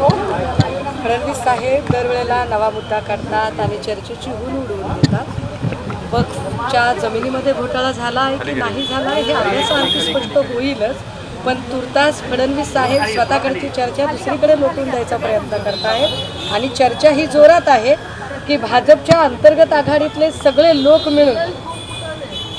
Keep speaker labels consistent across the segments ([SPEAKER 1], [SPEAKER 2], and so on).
[SPEAKER 1] फडणवीस साहेब दरवेळेला नवा मुद्दा काढतात आणि चर्चेची ऊन उडवून देतात. वक्फच्या जमिनीमध्ये घोटाळा झाला आहे की नाही झाला आहे हे अभ्यासाअंती स्पष्ट होईलच पण तुर्तास फडणवीस साहेब स्वतःकडची चर्चा दुसरीकडे लोटून द्यायचा प्रयत्न करतायत. आणि चर्चा ही जोरात आहे की भाजपच्या अंतर्गत आघाडीतले सगळे लोक मिळून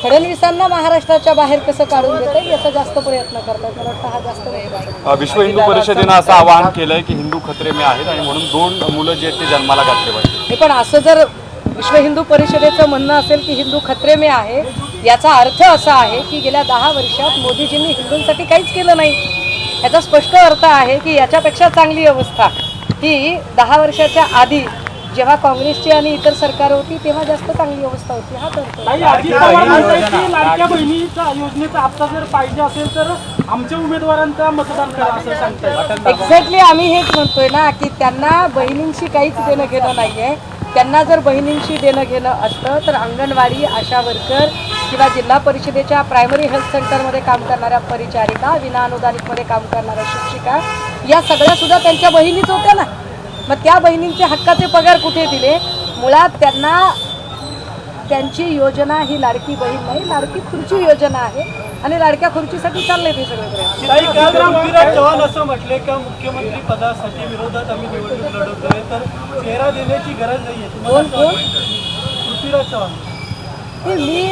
[SPEAKER 1] फडणवीसांना महाराष्ट्राच्या बाहेर कसं काढून देता येईल याचा जास्त प्रयत्न करतात मला वाटतं हा जास्त
[SPEAKER 2] विश्व हिंदू परिषदेनं असं आवाहन केलंय की हिंदू खतरे में आहेत आणि म्हणून दोन मुलं जी आहेत ते जन्माला घातले पाहिजे
[SPEAKER 1] पण असं जर विश्व हिंदू परिषदेचं म्हणणं असेल की हिंदू खत्रे में आहे याचा अर्थ असा आहे की गेल्या दहा वर्षात मोदीजींनी हिंदूंसाठी काहीच केलं नाही. याचा स्पष्ट अर्थ आहे की याच्यापेक्षा चांगली अवस्था ही दहा वर्षाच्या आधी जेव्हा काँग्रेसची आणि इतर सरकार होती तेव्हा जास्त चांगली अवस्था होती. हा
[SPEAKER 3] लाडक्या बहिणीचा योजनेचा हप्ता जर पाहिजे असेल तर आमच्या उमेदवारांचा मतदान करा असं सांगतायत.
[SPEAKER 1] एक्झॅक्टली आम्ही हेच म्हणतोय ना की त्यांना बहिणींशी काहीच देणं घेणं नाही आहे त्यांना जर बहिणींशी देणं घेणं असतं तर अंगणवाडी आशा वर्कर किंवा जिल्हा परिषदेच्या प्रायमरी हेल्थ सेंटरमध्ये काम करणाऱ्या परिचारिका विनाअनुदानिकमध्ये काम करणाऱ्या शिक्षिका या सगळ्या सुद्धा त्यांच्या बहिणीच होत्या ना. मग त्या बहिणींचे हक्काचे पगार कुठे दिले? मुळात त्यांना त्यांची योजना ही लाडकी बहीण नाही लाडकी खुर्ची योजना आहे आणि लाडक्या खुर्चीसाठी चाललंय ते सगळे
[SPEAKER 3] चव्हाण असं म्हटले का मुख्यमंत्री पदासाठी विरोधात आम्ही निवडणूक लढवतोय तर चेहरा देण्याची गरज नाहीये. पृथ्वीराज चव्हाण.
[SPEAKER 1] हे मी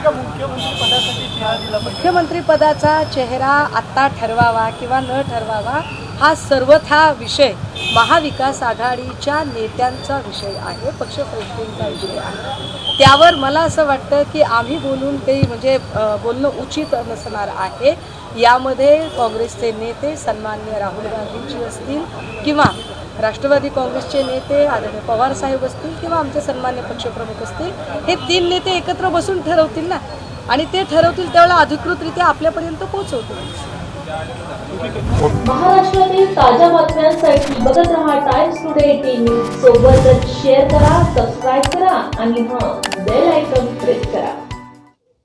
[SPEAKER 3] का मुख्यमंत्री पाहिजे?
[SPEAKER 1] मुख्यमंत्री पदाचा चेहरा आत्ता ठरवावा किंवा न ठरवावा हा सर्वथा विषय महाविकास आघाडीच्या नेत्यांचा विषय आहे पक्षश्रेष्ठींचा विषय आहे. त्यावर मला असं वाटतं की आम्ही बोलून ते म्हणजे बोलणं उचित नसणार आहे. यामध्ये काँग्रेसचे नेते सन्मान्य राहुल गांधींची असतील किंवा राष्ट्रवादी काँग्रेसचे नेते आदरणीय पवार साहेब असतील किंवा आमचे सन्मान्य पक्षप्रमुख असतील हे तीन नेते एकत्र बसून ठरवतील ना. आणि ते ठरवतील त्यावेळेला अधिकृतरित्या आपल्यापर्यंत पोहोचवतील.
[SPEAKER 4] महाराष्ट्रातील ताज्या बातम्यांसाठी बघत रहा टाइम्स टुडे एटीन न्यूज सोबतच शेअर करा सबस्क्राईब आणि हां बेल आयकॉन प्रेस करा.